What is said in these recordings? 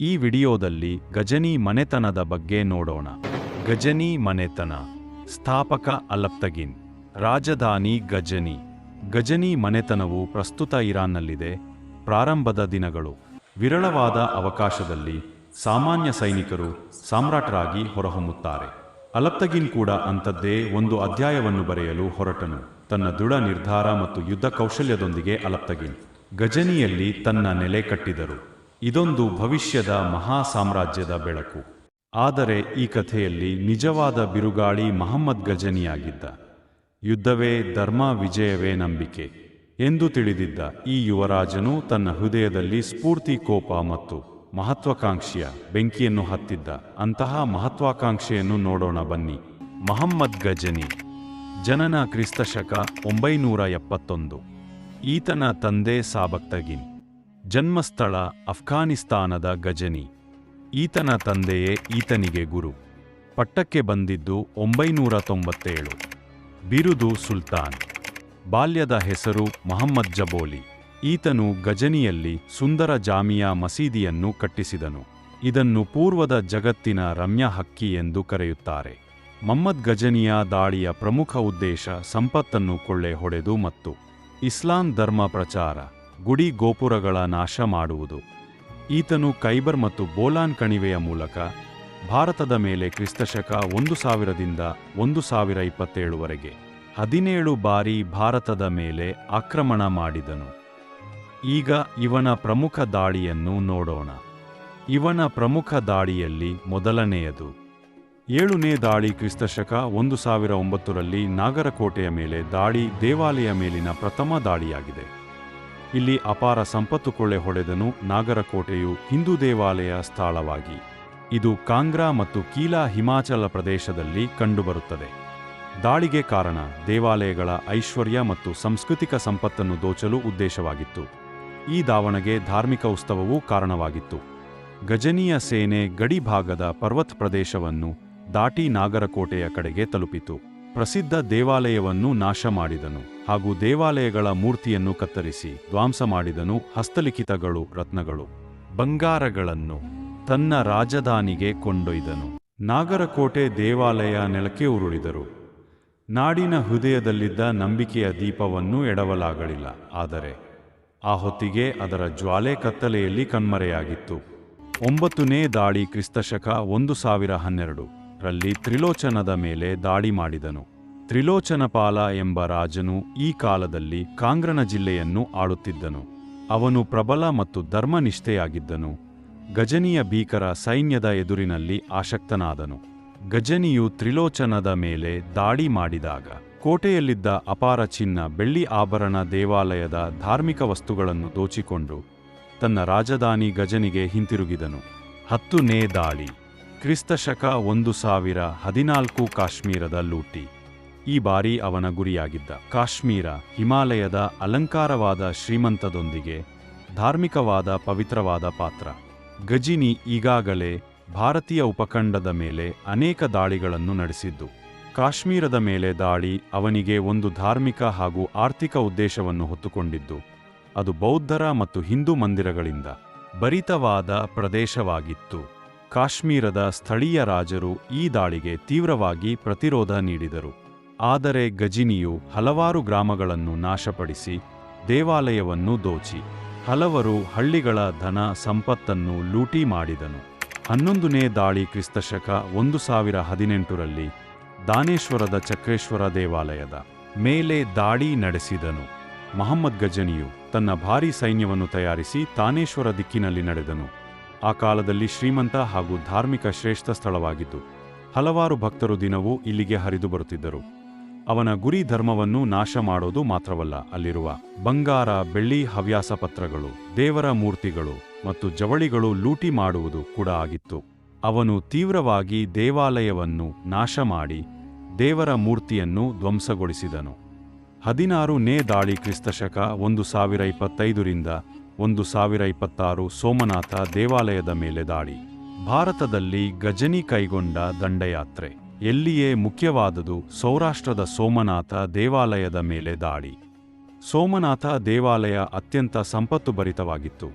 ಈ ವಿಡಿಯೋದಲ್ಲಿ ಗಜನಿ ಮನೆತನದ ಬಗ್ಗೆ ನೋಡೋಣ. ಗಜನಿ ಮನೆತನ. ಸ್ಥಾಪಕ ಅಲಪ್ತಗಿನ್. ರಾಜಧಾನಿ ಗಜನಿ. ಗಜನಿ ಮನೆತನವು ಪ್ರಸ್ತುತ ಇರಾನ್ನಲ್ಲಿದೆ. ಪ್ರಾರಂಭದ ದಿನಗಳು. ವಿರಳವಾದ ಅವಕಾಶದಲ್ಲಿ ಸಾಮಾನ್ಯ ಸೈನಿಕರು ಸಾಮ್ರಾಟರಾಗಿ ಹೊರಹೊಮ್ಮುತ್ತಾರೆ. ಅಲಪ್ತಗಿನ್ ಕೂಡ ಅಂಥದ್ದೇ ಒಂದು ಅಧ್ಯಾಯವನ್ನು ಬರೆಯಲು ಹೊರಟನು. ತನ್ನ ದೃಢ ನಿರ್ಧಾರ ಮತ್ತು ಯುದ್ಧ ಕೌಶಲ್ಯದೊಂದಿಗೆ ಅಲಪ್ತಗಿನ್. ಗಜನಿಯಲ್ಲಿ ತನ್ನ ನೆಲೆ ಕಟ್ಟಿದರು. ಇದೊಂದು ಭವಿಷ್ಯದ ಮಹಾ ಸಾಮ್ರಾಜ್ಯದ ಬೆಳಕು. ಆದರೆ ಈ ಕಥೆಯಲ್ಲಿ ನಿಜವಾದ ಬಿರುಗಾಳಿ ಮಹಮ್ಮದ್ ಗಜನಿಯಾಗಿದ್ದ. ಯುದ್ಧವೇ ಧರ್ಮ ವಿಜಯವೇ ನಂಬಿಕೆ ಎಂದು ತಿಳಿದಿದ್ದ ಈ ಯುವರಾಜನು ತನ್ನ ಹೃದಯದಲ್ಲಿ ಸ್ಫೂರ್ತಿ, ಕೋಪ ಮತ್ತು ಮಹತ್ವಾಕಾಂಕ್ಷೆಯ ಬೆಂಕಿಯನ್ನು ಹತ್ತಿದ್ದ. ಅಂತಹ ಮಹತ್ವಾಕಾಂಕ್ಷೆಯನ್ನು ನೋಡೋಣ ಬನ್ನಿ. ಮಹಮ್ಮದ್ ಗಜನಿ, ಜನನ ಕ್ರಿಸ್ತಶಕ ಒಂಬೈನೂರ ಎಪ್ಪತ್ತೊಂದು. ಈತನ ತಂದೆ ಸಾಬಕ್ತಗಿನ್. ಜನ್ಮಸ್ಥಳ ಅಫ್ಘಾನಿಸ್ತಾನದ ಗಜನಿ. ಈತನ ತಂದೆಯೇ ಈತನಿಗೆ ಗುರು. ಪಟ್ಟಕ್ಕೆ ಬಂದಿದ್ದು ಒಂಬೈನೂರ ತೊಂಬತ್ತೇಳು. ಬಿರುದು ಸುಲ್ತಾನ್. ಬಾಲ್ಯದ ಹೆಸರು ಮಹಮ್ಮದ್ ಜಬೋಲಿ. ಈತನು ಗಜನಿಯಲ್ಲಿ ಸುಂದರ ಜಾಮಿಯಾ ಮಸೀದಿಯನ್ನು ಕಟ್ಟಿಸಿದನು. ಇದನ್ನು ಪೂರ್ವದ ಜಗತ್ತಿನ ರಮ್ಯ ಹಕ್ಕಿ ಎಂದು ಕರೆಯುತ್ತಾರೆ. ಮಹಮ್ಮದ್ ಗಜನಿಯ ದಾಳಿಯ ಪ್ರಮುಖ ಉದ್ದೇಶ ಸಂಪತ್ತನ್ನು ಕೊಳ್ಳೆ ಹೊಡೆದು ಮತ್ತು ಇಸ್ಲಾಂ ಧರ್ಮ ಪ್ರಚಾರ. ಗುಡಿ ಗೋಪುರಗಳ ನಾಶ ಮಾಡುವುದು. ಈತನು ಕೈಬರ್ ಮತ್ತು ಬೋಲಾನ್ ಕಣಿವೆಯ ಮೂಲಕ ಭಾರತದ ಮೇಲೆ ಕ್ರಿಸ್ತಶಕ ಒಂದು ಸಾವಿರದಿಂದ ಒಂದು ಸಾವಿರ ಇಪ್ಪತ್ತೇಳುವರೆಗೆ ಹದಿನೇಳು ಬಾರಿ ಭಾರತದ ಮೇಲೆ ಆಕ್ರಮಣ ಮಾಡಿದನು. ಈಗ ಇವನ ಪ್ರಮುಖ ದಾಳಿಯನ್ನು ನೋಡೋಣ. ಇವನ ಪ್ರಮುಖ ದಾಳಿಯಲ್ಲಿ ಮೊದಲನೆಯದು. ಏಳನೇ ದಾಳಿ ಕ್ರಿಸ್ತಶಕ ಒಂದು ಸಾವಿರ ಒಂಬತ್ತರಲ್ಲಿ ನಾಗರಕೋಟೆಯ ಮೇಲೆ ದಾಳಿ ದೇವಾಲಯ ಮೇಲಿನ ಪ್ರಥಮ ದಾಳಿಯಾಗಿದೆ. ಇಲ್ಲಿ ಅಪಾರ ಸಂಪತ್ತು ಕೊಳ್ಳೆ ಹೊಡೆದನು ನಾಗರಕೋಟೆಯು ಹಿಂದೂ ದೇವಾಲಯ ಸ್ಥಳವಾಗಿ. ಇದು ಕಾಂಗ್ರಾ ಮತ್ತು ಕೀಲಾ ಹಿಮಾಚಲ ಪ್ರದೇಶದಲ್ಲಿ ಕಂಡುಬರುತ್ತದೆ. ದಾಳಿಗೆ ಕಾರಣ ದೇವಾಲಯಗಳ ಐಶ್ವರ್ಯ ಮತ್ತು ಸಾಂಸ್ಕೃತಿಕ ಸಂಪತ್ತನ್ನು ದೋಚಲು ಉದ್ದೇಶವಾಗಿತ್ತು. ಈ ದಾವಣಗೆ ಧಾರ್ಮಿಕ ಉತ್ಸವವೂ ಕಾರಣವಾಗಿತ್ತು. ಗಜನಿಯ ಸೇನೆ ಗಡಿಭಾಗದ ಪರ್ವತ್ ಪ್ರದೇಶವನ್ನು ದಾಟಿ ನಾಗರಕೋಟೆಯ ಕಡೆಗೆ ತಲುಪಿತು. ಪ್ರಸಿದ್ಧ ದೇವಾಲಯವನ್ನು ನಾಶ ಮಾಡಿದನು ಹಾಗೂ ದೇವಾಲಯಗಳ ಮೂರ್ತಿಯನ್ನು ಕತ್ತರಿಸಿ ಧ್ವಂಸ ಮಾಡಿದನು ಹಸ್ತಲಿಖಿತಗಳು ರತ್ನಗಳು. ಬಂಗಾರಗಳನ್ನು ತನ್ನ ರಾಜಧಾನಿಗೆ ಕೊಂಡೊಯ್ದನು. ನಾಗರಕೋಟೆ ದೇವಾಲಯ ನೆಲಕ್ಕೆ ಉರುಳಿದರು. ನಾಡಿನ ಹೃದಯದಲ್ಲಿದ್ದ ನಂಬಿಕೆಯ ದೀಪವನ್ನು ಎಡವಲಾಗಲಿಲ್ಲ, ಆದರೆ ಆ ಹೊತ್ತಿಗೆ ಅದರ ಜ್ವಾಲೆ ಕತ್ತಲೆಯಲ್ಲಿ ಕಣ್ಮರೆಯಾಗಿತ್ತು. ಒಂಬತ್ತನೇ ದಾಳಿ ಕ್ರಿಸ್ತಶಕ ಒಂದು ಸಾವಿರ ಹನ್ನೆರಡು. ರಲ್ಲಿ ತ್ರಿಲೋಚನದ ಮೇಲೆ ದಾಳಿ ಮಾಡಿದನು. ತ್ರಿಲೋಚನಪಾಲ ಎಂಬ ರಾಜನು ಈ ಕಾಲದಲ್ಲಿ ಕಾಂಗ್ರನ ಜಿಲ್ಲೆಯನ್ನು ಆಳುತ್ತಿದ್ದನು. ಅವನು ಪ್ರಬಲ ಮತ್ತು ಧರ್ಮನಿಷ್ಠೆಯಾಗಿದ್ದನು. ಗಜನಿಯ ಭೀಕರ ಸೈನ್ಯದ ಎದುರಿನಲ್ಲಿ ಆಸಕ್ತನಾದನು. ಗಜನಿಯು ತ್ರಿಲೋಚನದ ಮೇಲೆ ದಾಳಿ ಮಾಡಿದಾಗ, ಕೋಟೆಯಲ್ಲಿದ್ದ ಅಪಾರ ಚಿನ್ನ ಬೆಳ್ಳಿ ಆಭರಣ ದೇವಾಲಯದ ಧಾರ್ಮಿಕ ವಸ್ತುಗಳನ್ನು ದೋಚಿಕೊಂಡು, ತನ್ನ ರಾಜಧಾನಿ ಗಜನಿಗೆ ಹಿಂತಿರುಗಿದನು. ಹತ್ತನೇ ದಾಳಿ. ಕ್ರಿಸ್ತಶಕ ಒಂದು ಸಾವಿರ ಹದಿನಾಲ್ಕು ಕಾಶ್ಮೀರದ ಲೂಟಿ. ಈ ಬಾರಿ ಅವನ ಗುರಿಯಾಗಿದ್ದ ಕಾಶ್ಮೀರ ಹಿಮಾಲಯದ ಅಲಂಕಾರವಾದ ಶ್ರೀಮಂತದೊಂದಿಗೆ ಧಾರ್ಮಿಕವಾದ ಪವಿತ್ರವಾದ ಪಾತ್ರ. ಗಜಿನಿ ಈಗಾಗಲೇ ಭಾರತೀಯ ಉಪಖಂಡದ ಮೇಲೆ ಅನೇಕ ದಾಳಿಗಳನ್ನು ನಡೆಸಿದ್ದು. ಕಾಶ್ಮೀರದ ಮೇಲೆ ದಾಳಿ ಅವನಿಗೆ ಒಂದು ಧಾರ್ಮಿಕ ಹಾಗೂ ಆರ್ಥಿಕ ಉದ್ದೇಶವನ್ನು ಹೊತ್ತುಕೊಂಡಿದ್ದು, ಅದು ಬೌದ್ಧರ ಮತ್ತು ಹಿಂದೂ ಮಂದಿರಗಳಿಂದ ಭರಿತವಾದ ಪ್ರದೇಶವಾಗಿತ್ತು. ಕಾಶ್ಮೀರದ ಸ್ಥಳೀಯ ರಾಜರು ಈ ದಾಳಿಗೆ ತೀವ್ರವಾಗಿ ಪ್ರತಿರೋಧ ನೀಡಿದರು. ಆದರೆ ಗಜಿನಿಯು ಹಲವಾರು ಗ್ರಾಮಗಳನ್ನು ನಾಶಪಡಿಸಿ ದೇವಾಲಯವನ್ನು ದೋಚಿ. ಹಲವರು ಹಳ್ಳಿಗಳ ಧನ ಸಂಪತ್ತನ್ನು ಲೂಟಿ ಮಾಡಿದನು. ಹನ್ನೊಂದನೇ ದಾಳಿ ಕ್ರಿಸ್ತಶಕ ಒಂದು ಸಾವಿರ ಹದಿನೆಂಟರಲ್ಲಿ ದಾನೇಶ್ವರದ ಚಕ್ರೇಶ್ವರ ದೇವಾಲಯದ ಮೇಲೆ ದಾಳಿ ನಡೆಸಿದನು. ಮಹಮ್ಮದ್ ಗಜನಿಯು ತನ್ನ ಭಾರೀ ಸೈನ್ಯವನ್ನು ತಯಾರಿಸಿ ತಾನೇಶ್ವರ ದಿಕ್ಕಿನಲ್ಲಿ ನಡೆದನು. ಆ ಕಾಲದಲ್ಲಿ ಶ್ರೀಮಂತ ಹಾಗೂ ಧಾರ್ಮಿಕ ಶ್ರೇಷ್ಠ ಸ್ಥಳವಾಗಿತ್ತು ಹಲವಾರು ಭಕ್ತರು ದಿನವೂ ಇಲ್ಲಿಗೆ ಹರಿದು ಬರುತ್ತಿದ್ದರು. ಅವನ ಗುರಿ ಧರ್ಮವನ್ನು ನಾಶ ಮಾಡೋದು ಮಾತ್ರವಲ್ಲ, ಅಲ್ಲಿರುವ ಬಂಗಾರ, ಬೆಳ್ಳಿ ಹವ್ಯಾಸ ಪತ್ರಗಳು, ದೇವರ ಮೂರ್ತಿಗಳು ಮತ್ತು ಜವಳಿಗಳು ಲೂಟಿ ಮಾಡುವುದು ಕೂಡ ಆಗಿತ್ತು. ಅವನು ತೀವ್ರವಾಗಿ ದೇವಾಲಯವನ್ನು ನಾಶ ಮಾಡಿ ದೇವರ ಮೂರ್ತಿಯನ್ನು ಧ್ವಂಸಗೊಳಿಸಿದನು. ಹದಿನಾರು ನೇ ದಾಳಿ ಕ್ರಿಸ್ತಶಕ ಒಂದು ಸಾವಿರ ಇಪ್ಪತ್ತೈದರಿಂದ ಒಂದು ಸಾವಿರ ಇಪ್ಪತ್ತಾರು ಸೋಮನಾಥ ದೇವಾಲಯದ ಮೇಲೆ ದಾಳಿ. ಭಾರತದಲ್ಲಿ ಗಜನಿ ಕೈಗೊಂಡ ದಂಡಯಾತ್ರೆ. ಎಲ್ಲಿಯೇ ಮುಖ್ಯವಾದುದು ಸೌರಾಷ್ಟ್ರದ ಸೋಮನಾಥ ದೇವಾಲಯದ ಮೇಲೆ ದಾಳಿ. ಸೋಮನಾಥ ದೇವಾಲಯ ಅತ್ಯಂತ ಸಂಪತ್ತು ಭರಿತವಾಗಿತ್ತು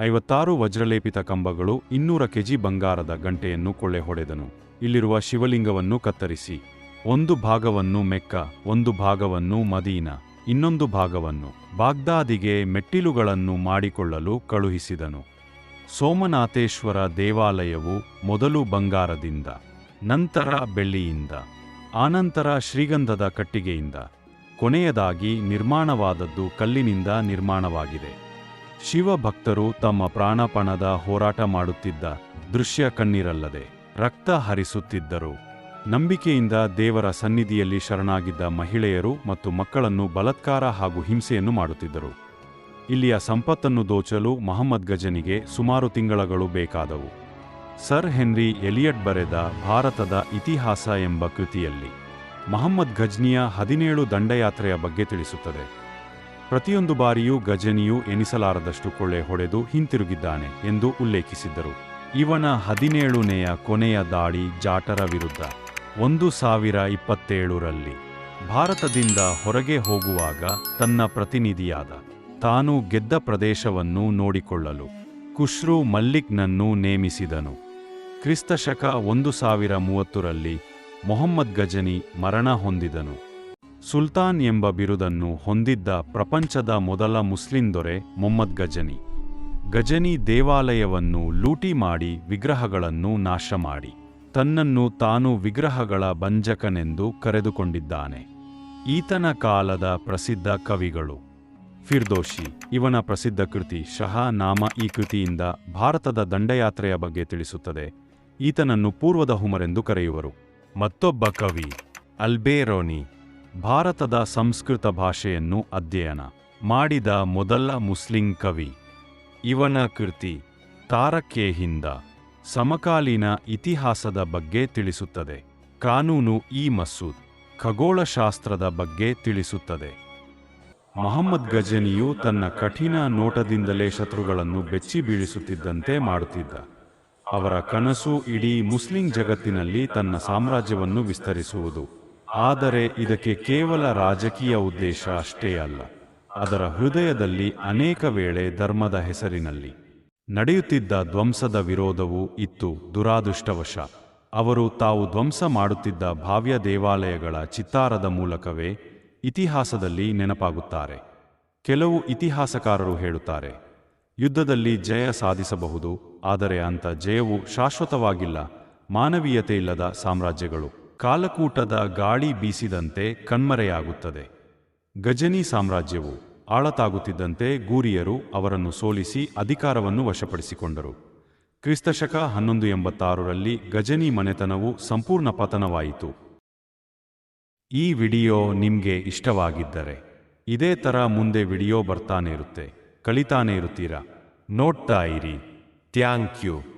ಐವತ್ತಾರು ವಜ್ರಲೇಪಿತ ಕಂಬಗಳು ಇನ್ನೂರ ಕೆಜಿ ಬಂಗಾರದ ಗಂಟೆಯನ್ನು ಕೊಳ್ಳೆ ಹೊಡೆದನು ಇಲ್ಲಿರುವ ಶಿವಲಿಂಗವನ್ನು ಕತ್ತರಿಸಿ. ಒಂದು ಭಾಗವನ್ನು ಮೆಕ್ಕ, ಒಂದು ಭಾಗವನ್ನು ಮದೀನ. ಇನ್ನೊಂದು ಭಾಗವನ್ನು ಬಾಗ್ದಾದಿಗೆ ಮೆಟ್ಟಿಲುಗಳನ್ನು ಮಾಡಿಕೊಳ್ಳಲು ಕಳುಹಿಸಿದನು. ಸೋಮನಾಥೇಶ್ವರ ದೇವಾಲಯವು ಮೊದಲು ಬಂಗಾರದಿಂದ, ನಂತರ ಬೆಳ್ಳಿಯಿಂದ, ಆನಂತರ ಶ್ರೀಗಂಧದ ಕಟ್ಟಿಗೆಯಿಂದ, ಕೊನೆಯದಾಗಿ ನಿರ್ಮಾಣವಾದದ್ದು ಕಲ್ಲಿನಿಂದ ನಿರ್ಮಾಣವಾಗಿದೆ. ಶಿವಭಕ್ತರು ತಮ್ಮ ಪ್ರಾಣಪಣದ ಹೋರಾಟ ಮಾಡುತ್ತಿದ್ದ ದೃಶ್ಯ ಕಣ್ಣೀರಲ್ಲದೆ ರಕ್ತ ಹರಿಸುತ್ತಿದ್ದರು. ನಂಬಿಕೆಯಿಂದ ದೇವರ ಸನ್ನಿಧಿಯಲ್ಲಿ ಶರಣಾಗಿದ್ದ ಮಹಿಳೆಯರು ಮತ್ತು ಮಕ್ಕಳನ್ನು ಬಲತ್ಕಾರ ಹಾಗೂ ಹಿಂಸೆಯನ್ನು ಮಾಡುತ್ತಿದ್ದರು. ಇಲ್ಲಿಯ ಸಂಪತ್ತನ್ನು ದೋಚಲು ಮಹಮ್ಮದ್ ಗಜನಿಗೆ ಸುಮಾರು ತಿಂಗಳಗಳು ಬೇಕಾದವು. ಸರ್ ಹೆನ್ರಿ ಎಲಿಯಟ್ ಬರೆದ ಭಾರತದ ಇತಿಹಾಸ ಎಂಬ ಕೃತಿಯಲ್ಲಿ ಮಹಮ್ಮದ್ ಗಜ್ನಿಯ ಹದಿನೇಳು ದಂಡಯಾತ್ರೆಯ ಬಗ್ಗೆ ತಿಳಿಸುತ್ತದೆ. ಪ್ರತಿಯೊಂದು ಬಾರಿಯೂ ಗಜನಿಯು ಎನಿಸಲಾರದಷ್ಟು ಕೊಳ್ಳೆ ಹೊಡೆದು ಹಿಂತಿರುಗಿದ್ದಾನೆ ಎಂದು ಉಲ್ಲೇಖಿಸಿದ್ದರು. ಇವನ ಹದಿನೇಳನೆಯ ಕೊನೆಯ ದಾಳಿ ಜಾಟರ ವಿರುದ್ಧ. ಒಂದು ಸಾವಿರ ಇಪ್ಪತ್ತೇಳರಲ್ಲಿ ಭಾರತದಿಂದ ಹೊರಗೆ ಹೋಗುವಾಗ ತನ್ನ ಪ್ರತಿನಿಧಿಯಾದ ತಾನು ಗೆದ್ದ ಪ್ರದೇಶವನ್ನು ನೋಡಿಕೊಳ್ಳಲು ಖುಷ್ರು ಮಲ್ಲಿಕ್ನನ್ನು ನೇಮಿಸಿದನು. ಕ್ರಿಸ್ತಶಕ ಒಂದು ಸಾವಿರ ಮೂವತ್ತರಲ್ಲಿ ಮೊಹಮ್ಮದ್ ಗಜನಿ ಮರಣ ಹೊಂದಿದನು. ಸುಲ್ತಾನ್ ಎಂಬ ಬಿರುದನ್ನು ಹೊಂದಿದ್ದ ಪ್ರಪಂಚದ ಮೊದಲ ಮುಸ್ಲಿಂ ದೊರೆ ಮೊಹಮ್ಮದ್ ಗಜನಿ. ಗಜನಿ ದೇವಾಲಯವನ್ನು ಲೂಟಿ ಮಾಡಿ ವಿಗ್ರಹಗಳನ್ನು ನಾಶ ಮಾಡಿ ತನ್ನನ್ನು ತಾನು ವಿಗ್ರಹಗಳ ಬಂಜಕನೆಂದು ಕರೆದುಕೊಂಡಿದ್ದಾನೆ. ಈತನ ಕಾಲದ ಪ್ರಸಿದ್ಧ ಕವಿಗಳು ಫಿರ್ದೋಶಿ ಇವನ ಪ್ರಸಿದ್ಧ ಕೃತಿ ಶಹಾ ನಾಮ ಈ ಕೃತಿಯಿಂದ ಭಾರತದ ದಂಡಯಾತ್ರೆಯ ಬಗ್ಗೆ ತಿಳಿಸುತ್ತದೆ. ಈತನನ್ನು ಪೂರ್ವದ ಹುಮರೆಂದು ಕರೆಯುವರು. ಮತ್ತೊಬ್ಬ ಕವಿ, ಅಲ್ಬೇರೋನಿ, ಭಾರತದ ಸಂಸ್ಕೃತ ಭಾಷೆಯನ್ನು ಅಧ್ಯಯನ ಮಾಡಿದ ಮೊದಲ ಮುಸ್ಲಿಂ ಕವಿ. ಇವನ ಕೃತಿ ತಾರಕೇಹಿಂದ ಸಮಕಾಲೀನ ಇತಿಹಾಸದ ಬಗ್ಗೆ ತಿಳಿಸುತ್ತದೆ. ಕಾನೂನು ಇ ಮಸೂದ್, ಖಗೋಳಶಾಸ್ತ್ರದ ಬಗ್ಗೆ ತಿಳಿಸುತ್ತದೆ. ಮೊಹಮ್ಮದ್ ಗಜನಿಯು ತನ್ನ ಕಠಿಣ ನೋಟದಿಂದಲೇ ಶತ್ರುಗಳನ್ನು ಬೆಚ್ಚಿ ಬೀಳಿಸುತ್ತಿದ್ದಂತೆ ಮಾಡುತ್ತಿದ್ದ. ಅವರ ಕನಸು ಇಡೀ ಮುಸ್ಲಿಂ ಜಗತ್ತಿನಲ್ಲಿ ತನ್ನ ಸಾಮ್ರಾಜ್ಯವನ್ನು ವಿಸ್ತರಿಸುವುದು. ಆದರೆ ಇದಕ್ಕೆ ಕೇವಲ ರಾಜಕೀಯ ಉದ್ದೇಶ ಅಷ್ಟೇ ಅಲ್ಲ. ಅದರ ಹೃದಯದಲ್ಲಿ ಅನೇಕ ವೇಳೆ ಧರ್ಮದ ಹೆಸರಿನಲ್ಲಿ. ನಡೆಯುತ್ತಿದ್ದ ಧ್ವಂಸದ ವಿರೋಧವೂ ಇತ್ತು ದುರಾದೃಷ್ಟವಶ. ಅವರು ತಾವು ಧ್ವಂಸ ಮಾಡುತ್ತಿದ್ದ ಭಾವ್ಯ ದೇವಾಲಯಗಳ ಚಿತ್ತಾರದ ಮೂಲಕವೇ ಇತಿಹಾಸದಲ್ಲಿ ನೆನಪಾಗುತ್ತಾರೆ. ಕೆಲವು ಇತಿಹಾಸಕಾರರು ಹೇಳುತ್ತಾರೆ, ಯುದ್ಧದಲ್ಲಿ ಜಯ ಸಾಧಿಸಬಹುದು, ಆದರೆ ಅಂಥ ಜಯವು ಶಾಶ್ವತವಾಗಿಲ್ಲ, ಮಾನವೀಯತೆ ಇಲ್ಲದ ಸಾಮ್ರಾಜ್ಯಗಳು. ಕಾಲಕೂಟದ ಗಾಳಿ ಬೀಸಿದಂತೆ ಕಣ್ಮರೆಯಾಗುತ್ತದೆ. ಗಜನಿ ಸಾಮ್ರಾಜ್ಯವು ಆಳತಾಗುತ್ತಿದ್ದಂತೆ ಗೂರಿಯರು ಅವರನ್ನು ಸೋಲಿಸಿ ಅಧಿಕಾರವನ್ನು ವಶಪಡಿಸಿಕೊಂಡರು. ಕ್ರಿಸ್ತಶಕ ಹನ್ನೊಂದು ಎಂಬತ್ತಾರರಲ್ಲಿ ಗಜನಿ ಮನೆತನವು ಸಂಪೂರ್ಣ ಪತನವಾಯಿತು. ಈ ವಿಡಿಯೋ ನಿಮಗೆ ಇಷ್ಟವಾಗಿದ್ದರೆ ಇದೇ ಥರ ಮುಂದೆ ವಿಡಿಯೋ ಬರ್ತಾನೆ ಇರುತ್ತೆ. ಕಲಿತಾನೆ ಇರುತ್ತೀರಾ? ನೋಡ್ತಾ ಇರಿ. Thank you.